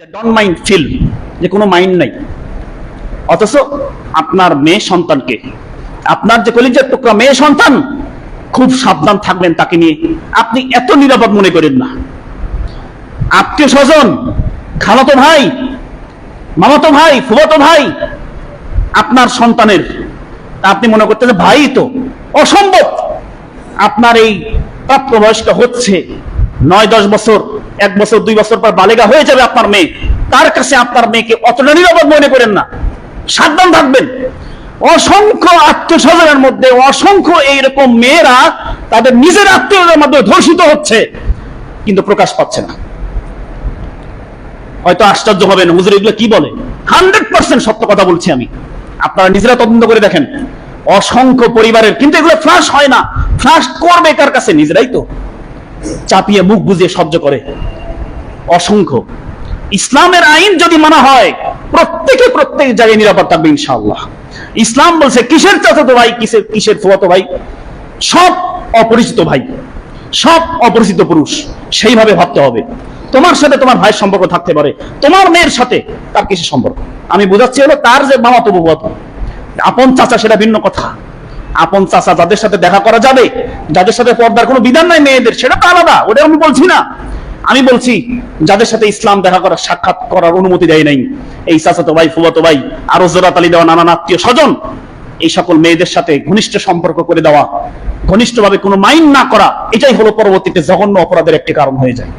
ডন mind feel যে কোনো mind নাই। অথচ আপনার মেয়ে সন্তানকে, আপনার যে কলিজার টুকরা মেয়ে সন্তান, খুব সাবধান থাকবেন তাকে নিয়ে। আপনি এত নিরাপদ মনে করেন না। আত্মীয় স্বজন, খালাতো ভাই, মামাতো ভাই ফুবাতো ভাই, আপনার সন্তানের আপনি মনে করতেন যে ভাই তো অসম্ভব। আপনার এই প্রাপ্তবয়স্ক হচ্ছে নয় দশ বছর। এক বছর, দুই বছর পর বালেগা হয়ে যাবে আপনার মেয়ে। তার কাছে আপনার মেয়েকে অতটা নিরাপদ মনে করেন না। সাবধান থাকবেন। অসংখ্য আত্মীয়স্বজনের মধ্যে অসংখ্য এইরকম মেয়েরা তাদের নিজের আত্মীয়দের মাধ্যমে ধর্ষিত হচ্ছে, কিন্তু প্রকাশ পাচ্ছে না। হয়তো আশ্চর্য হবেন, হুজুর এগুলো কি বলে? হান্ড্রেড পার্সেন্ট সত্য কথা বলছি আমি। আপনারা নিজেরা তদন্ত করে দেখেন। অসংখ্য পরিবারের, কিন্তু এগুলো ফ্লাশ হয় না। ফ্লাশ করবে কার কাছে? নিজেরাই তো। চাপিয়ে মুখ বুঝিয়ে সহ্য করে। অসংখ্য। ইসলামের আইন যদি মানা হয়, প্রত্যেকে প্রত্যেক জায়গায় নিরাপদ থাকবে ইনশাআল্লাহ। ইসলাম বলছে, কিসের চাচাতো ভাই, কিসের কিসের ফুয়াতো ভাই? সব অপরিচিত ভাই। সব অপরিচিত পুরুষ। সেইভাবে ভাবতে হবে। তোমার সাথে তোমার ভাইয়ের সম্পর্ক থাকতে পারে। তোমার মেয়ের সাথে তার কিসের সম্পর্ক? আমি বোঝাচ্ছি হলো, তার যে মামা তবু আপন চাচা, সেটা ভিন্ন কথা। আপন চাচা যাদের সাথে দেখা করা যাবে, যাদের সাথে পর্দার কোনো বিধান নাই মেয়েদের, সেটা তো আলাদা, ওটা আমি বলছি না। আমি বলছি, যাদের সাথে ইসলাম দেখা করার, সাক্ষাৎ করার অনুমতি দেয় নাই, এই চাচাতো ভাই ফুবাতো ভাই, আরও জোরাতালি দেওয়া নানান আত্মীয় স্বজন, এই সকল মেয়েদের সাথে ঘনিষ্ঠ সম্পর্ক করে দেওয়া, ঘনিষ্ঠভাবে কোনো মাইন্ড না করা, এটাই হলো পরবর্তীতে জঘন্য অপরাধের একটি কারণ হয়ে যায়।